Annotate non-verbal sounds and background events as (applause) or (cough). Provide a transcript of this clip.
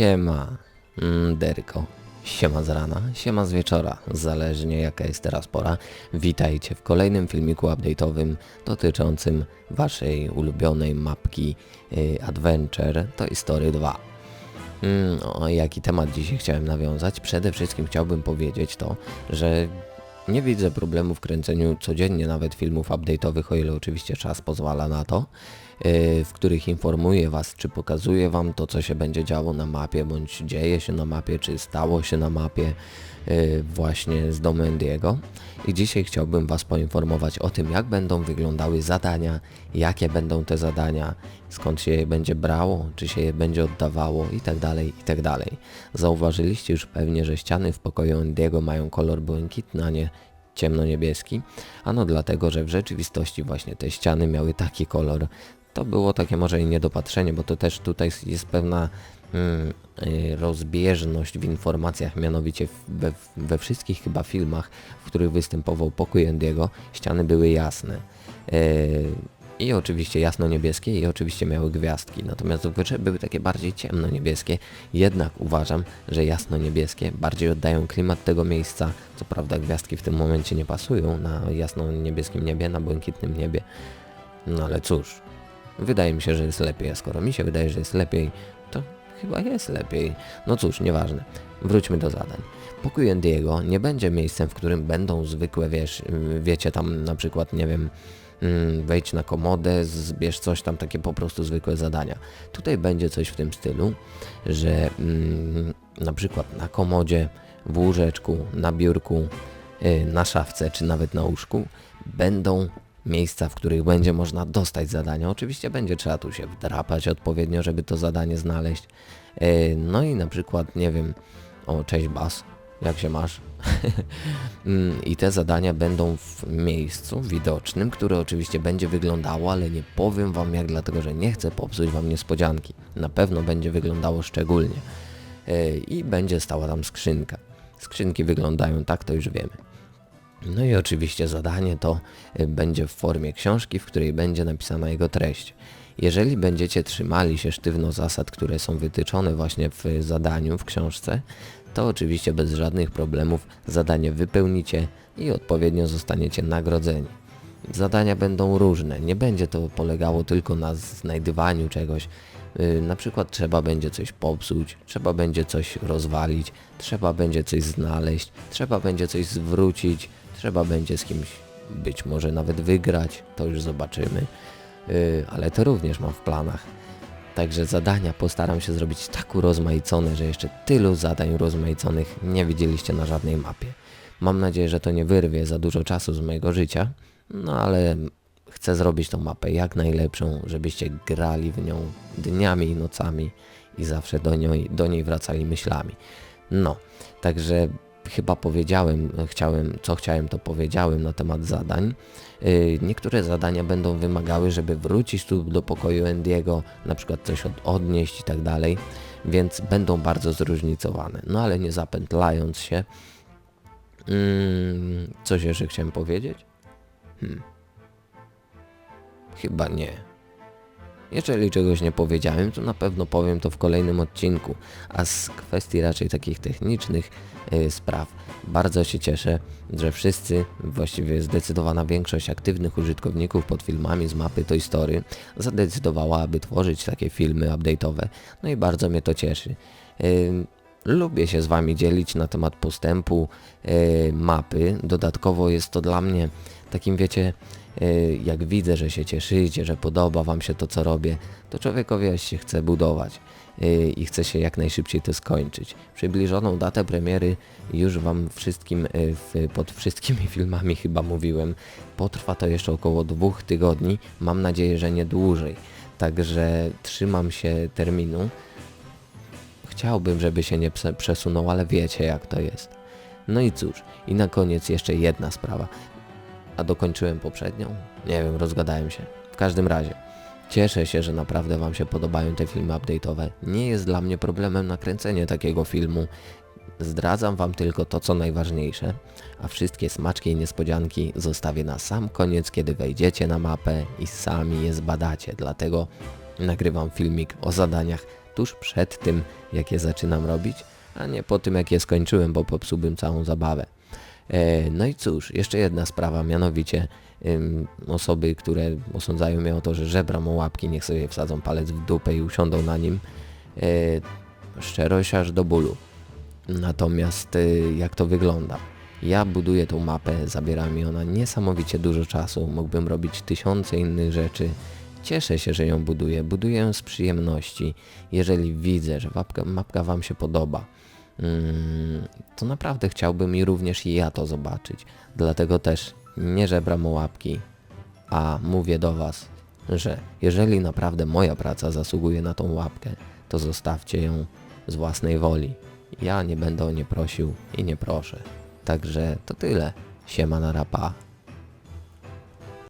Siema, mm, Derko. Siema z rana, siema z wieczora, zależnie jaka jest teraz pora. Witajcie w kolejnym filmiku update'owym dotyczącym waszej ulubionej mapki y, Adventure Toy Story 2. Mm, o jaki temat dzisiaj chciałem nawiązać? Przede wszystkim chciałbym powiedzieć to, że nie widzę problemu w kręceniu codziennie nawet filmów update'owych, o ile oczywiście czas pozwala na to, yy, w których informuję Was, czy pokazuję Wam to, co się będzie działo na mapie, bądź dzieje się na mapie, czy stało się na mapie yy, właśnie z domu Endiego. I dzisiaj chciałbym Was poinformować o tym, jak będą wyglądały zadania, jakie będą te zadania, skąd się je będzie brało, czy się je będzie oddawało itd. itd. Zauważyliście już pewnie, że ściany w pokoju Endiego mają kolor błękitny, a nie ciemno-niebieski. Ano dlatego, że w rzeczywistości właśnie te ściany miały taki kolor. To było takie może i niedopatrzenie, bo to też tutaj jest pewna mm, y, rozbieżność w informacjach, mianowicie we, we wszystkich chyba filmach, w których występował pokój Endiego, ściany były jasne. Y, i oczywiście jasno-niebieskie i oczywiście miały gwiazdki. Natomiast w były takie bardziej ciemno-niebieskie. Jednak uważam, że jasno-niebieskie bardziej oddają klimat tego miejsca. Co prawda gwiazdki w tym momencie nie pasują na jasno-niebieskim niebie, na błękitnym niebie. No ale cóż, wydaje mi się, że jest lepiej, a skoro mi się wydaje, że jest lepiej, to chyba jest lepiej. No cóż, nieważne. Wróćmy do zadań. Pokój Diego nie będzie miejscem, w którym będą zwykłe, wiesz, wiecie tam na przykład, nie wiem, wejdź na komodę, zbierz coś tam, takie po prostu zwykłe zadania. Tutaj będzie coś w tym stylu, że mm, na przykład na komodzie, w łóżeczku, na biurku, yy, na szafce czy nawet na łóżku będą miejsca, w których będzie można dostać zadania. Oczywiście będzie trzeba tu się wdrapać odpowiednio, żeby to zadanie znaleźć. Yy, no i na przykład, nie wiem, o cześć Bas, jak się masz? (laughs) Mm, I te zadania będą w miejscu widocznym, które oczywiście będzie wyglądało, ale nie powiem wam jak, dlatego że nie chcę popsuć wam niespodzianki. Na pewno będzie wyglądało szczególnie. E, I będzie stała tam skrzynka. Skrzynki wyglądają tak, to już wiemy. No i oczywiście zadanie to e, będzie w formie książki, w której będzie napisana jego treść. Jeżeli będziecie trzymali się sztywno zasad, które są wytyczone właśnie w zadaniu, w książce, to oczywiście bez żadnych problemów zadanie wypełnicie i odpowiednio zostaniecie nagrodzeni. Zadania będą różne, nie będzie to polegało tylko na znajdywaniu czegoś. Yy, na przykład trzeba będzie coś popsuć, trzeba będzie coś rozwalić, trzeba będzie coś znaleźć, trzeba będzie coś zwrócić, trzeba będzie z kimś być może nawet wygrać, to już zobaczymy. Yy, ale to również mam w planach. Także zadania postaram się zrobić tak urozmaicone, że jeszcze tylu zadań urozmaiconych nie widzieliście na żadnej mapie. Mam nadzieję, że to nie wyrwie za dużo czasu z mojego życia, no ale chcę zrobić tą mapę jak najlepszą, żebyście grali w nią dniami i nocami i zawsze do niej, do niej wracali myślami. No, także chyba powiedziałem, chciałem, co chciałem, to powiedziałem na temat zadań. Yy, niektóre zadania będą wymagały, żeby wrócić tu do pokoju Endiego, na przykład coś od, odnieść i tak dalej, więc będą bardzo zróżnicowane. No ale nie zapętlając się, yy, coś jeszcze chciałem powiedzieć? Hmm. Chyba nie. Jeżeli czegoś nie powiedziałem, to na pewno powiem to w kolejnym odcinku, a z kwestii raczej takich technicznych yy, spraw bardzo się cieszę, że wszyscy, właściwie zdecydowana większość aktywnych użytkowników pod filmami z mapy Toy Story zadecydowała, aby tworzyć takie filmy update'owe, no i bardzo mnie to cieszy. Yy, lubię się z Wami dzielić na temat postępu yy, mapy, dodatkowo jest to dla mnie takim wiecie, Y, jak widzę, że się cieszycie, że podoba Wam się to, co robię, to człowiekowi się chce budować y, i chce się jak najszybciej to skończyć. Przybliżoną datę premiery już Wam wszystkim y, pod wszystkimi (laughs) filmami chyba mówiłem. Potrwa to jeszcze około dwóch tygodni, mam nadzieję, że nie dłużej. Także trzymam się terminu. Chciałbym, żeby się nie przesunął, ale wiecie jak to jest. No i cóż, i na koniec jeszcze jedna sprawa a dokończyłem poprzednią? Nie wiem, rozgadałem się. W każdym razie, cieszę się, że naprawdę Wam się podobają te filmy update'owe. Nie jest dla mnie problemem nakręcenie takiego filmu. Zdradzam Wam tylko to, co najważniejsze, a wszystkie smaczki i niespodzianki zostawię na sam koniec, kiedy wejdziecie na mapę i sami je zbadacie. Dlatego nagrywam filmik o zadaniach tuż przed tym, jak je zaczynam robić, a nie po tym, jak je skończyłem, bo popsułbym całą zabawę. E, No i cóż, jeszcze jedna sprawa, mianowicie osoby, które osądzają mnie o to, że żebram o łapki, niech sobie wsadzą palec w dupę i usiądą na nim. E, Szczerość aż do bólu. Natomiast y, jak to wygląda? Ja buduję tą mapę, zabiera mi ona niesamowicie dużo czasu, mógłbym robić tysiące innych rzeczy. Cieszę się, że ją buduję, buduję ją z przyjemności. Jeżeli widzę, że mapka, mapka Wam się podoba, mm, to naprawdę chciałbym i również ja to zobaczyć. Dlatego też nie żebram łapki, a mówię do Was, że jeżeli naprawdę moja praca zasługuje na tą łapkę, to zostawcie ją z własnej woli. Ja nie będę o nie prosił i nie proszę. Także to tyle. Siema na rapa.